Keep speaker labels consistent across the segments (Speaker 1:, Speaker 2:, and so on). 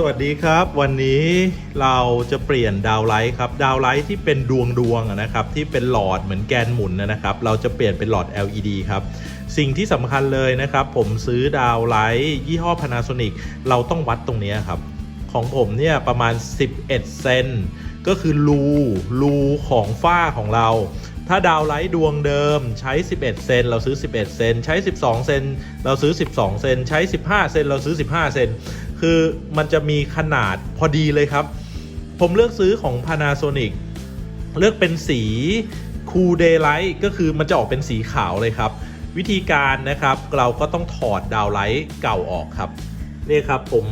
Speaker 1: สวัสดีครับ วันนี้เราจะเปลี่ยนดาวไลท์ครับ ดาวไลท์ที่เป็นดวงดวงนะครับ ที่เป็นหลอดเหมือนแกนหมุนนะครับ เราจะเปลี่ยนเป็นหลอด LED ครับ สิ่งที่สำคัญเลยนะครับ ผมซื้อดาวไลท์ยี่ห้อ Panasonic เราต้องวัดตรงนี้ครับ ของผมเนี่ยประมาณ 11 เซนก็คือรูรูของฝ้าของเรา ถ้าดาวไลท์ดวงเดิมใช้ 11 เซนเราซื้อ 11 เซนใช้ 12 เซนเราซื้อ 12 เซนใช้ 15 เซนเราซื้อ 15 เซน คือมันจะมีขนาดพอดีเลยครับ ผมเลือกซื้อของ Panasonic เลือกเป็นสี Cool Daylight ก็คือมันจะออกเป็นสีขาวเลยครับ วิธีการนะครับเราก็ต้องถอดดาวไลท์เก่าออกครับนี่ครับผม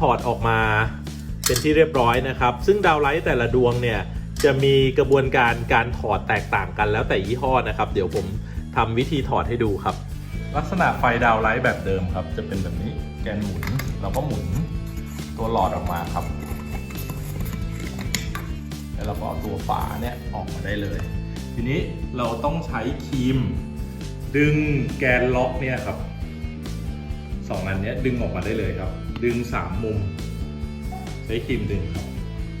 Speaker 1: ถอดออกมาเป็นที่เรียบร้อยนะครับ ซึ่งดาวไลท์แต่ละดวงเนี่ยจะมีกระบวนการการถอดแตกต่างกันแล้วแต่ยี่ห้อนะครับ เดี๋ยวผมทำวิธีถอดให้ดูครับ ลักษณะไฟดาวไลท์แบบเดิมครับ จะเป็นแบบนี้ แกนหมุนเราก็หมุนตัวหลอดออกมาครับ แล้วเราก็เอาตัวฝาเนี่ยออกมาได้เลย ทีนี้เราต้องใช้ครีม ดึงแกนล็อกเนี่ยครับสองอันนี้ดึงออกมาได้เลยครับ ดึงสามมุม ใช้ครีมดึงครับ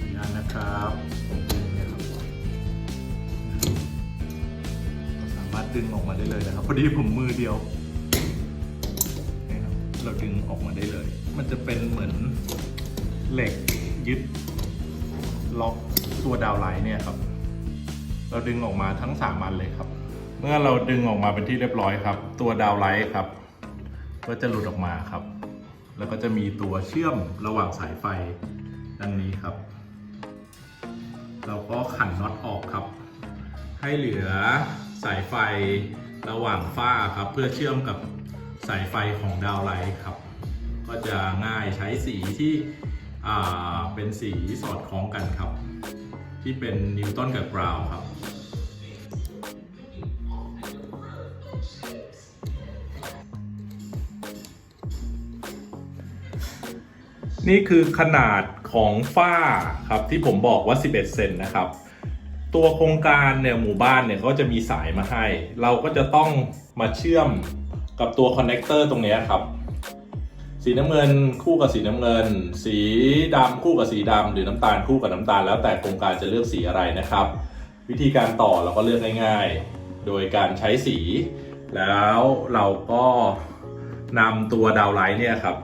Speaker 1: นี่นะครับผมดึงเนี่ยครับสามารถดึงออกมาได้เลยนะครับพอดีผมมือเดียว ออกมาได้เลย มันจะเป็นเหมือนเหล็กยึดล็อกตัวดาวไลท์เนี่ยครับ เราดึงออกมาทั้งสามอันเลยครับ เมื่อเราดึงออกมาเป็นที่เรียบร้อยครับ ตัวดาวไลท์ครับ ก็จะหลุดออกมาครับ แล้วก็จะมีตัวเชื่อมระหว่างสายไฟดังนี้ครับ เราก็ขันน็อตออกครับ ให้เหลือสายไฟระหว่างฝ้าครับ เพื่อเชื่อมกับสายไฟของดาวไลท์ครับ ก็จะง่ายใช้สีที่เป็นสีสอดคล้องกันครับ ที่เป็นนิวตันกับกราวครับนี่คือขนาดของฝ้าครับที่ผมบอกว่า 11 เซนนะครับ ตัวโครงการเนี่ยหมู่บ้านเนี่ยเขาจะมีสายมาให้ เราก็จะต้องมาเชื่อมกับตัวคอนเนคเตอร์ตรงนี้ครับ สีน้ำเงินคู่กับสีน้ำเงิน สีดำคู่กับสีดำหรือน้ำตาลคู่กับน้ำตาล แล้วแต่โครงการจะเลือกสีอะไรนะครับ วิธีการต่อเราก็เลือกง่ายๆ โดยการใช้สี แล้วเราก็นำตัวดาวไลท์เนี่ยครับ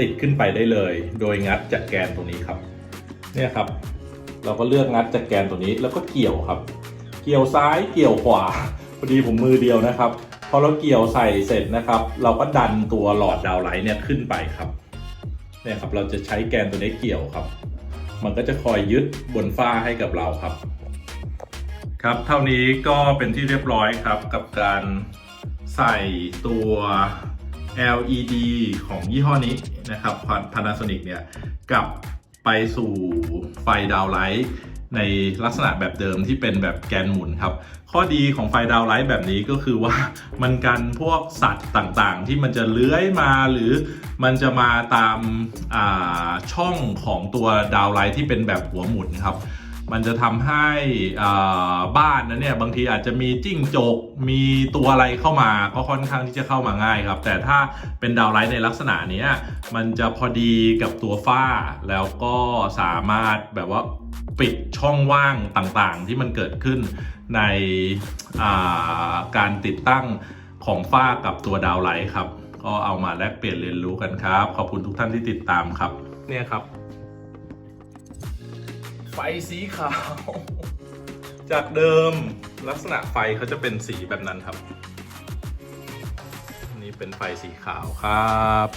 Speaker 1: ติดขึ้นไปได้เลย โดยงัดจากแกนตรงนี้ครับ เนี่ยครับ เราก็เลือกงัดจากแกนตัวนี้แล้วก็เกี่ยวครับ เกี่ยวซ้ายเกี่ยวขวาพอดีผมมือเดียวนะครับ พอเราเกี่ยวใส่เสร็จนะครับ เราก็ดันตัวหลอดดาวไลท์เนี่ยขึ้นไปครับเนี่ยครับเราจะใช้แกนตัวนี้เกี่ยวครับ มันก็จะคอยยึดบนฝ้าให้กับเราครับ ครับเท่านี้ก็เป็นที่เรียบร้อยครับกับการใส่ตัว LED ของยี่ห้อนี้นะครับ Panasonic เนี่ยกับไปสู่ไฟดาวไลท์ ในลักษณะแบบเดิมที่เป็นแบบแกนหมุนครับ ข้อดีของไฟดาวไลท์แบบนี้ก็คือว่ามันกันพวกสัตว์ต่างๆ ที่มันจะเลื้อยมาหรือมันจะมาตามาช่องของตัวดาวไลท์ที่เป็นแบบหัวหมุนครับมันจะทำให้บ้านนั้นเนี่ยบางทีอาจจะมีจิ้งจกมีตัวอะไรเข้ามาก็ค่อนข้างที่จะเข้ามาง่ายครับ แต่ถ้าเป็นดาวไลท์ในลักษณะนี้มันจะพอดีกับตัวฝ้า แล้วก็สามารถแบบว่า ปิดช่องว่างต่างๆ ที่มันเกิดขึ้นในาการติดตั้งของฝ้ากับตัวดาวไลท์ครับ ก็เอามาแลกเปลี่ยนเรียนรู้กันครับ ขอบคุณทุกท่านที่ติดตามครับ เนี่ยครับ ไฟสีขาว จากเดิมลักษณะไฟเขาจะเป็นสีแบบนั้นครับนนี้เป็นไฟสีขาวครับ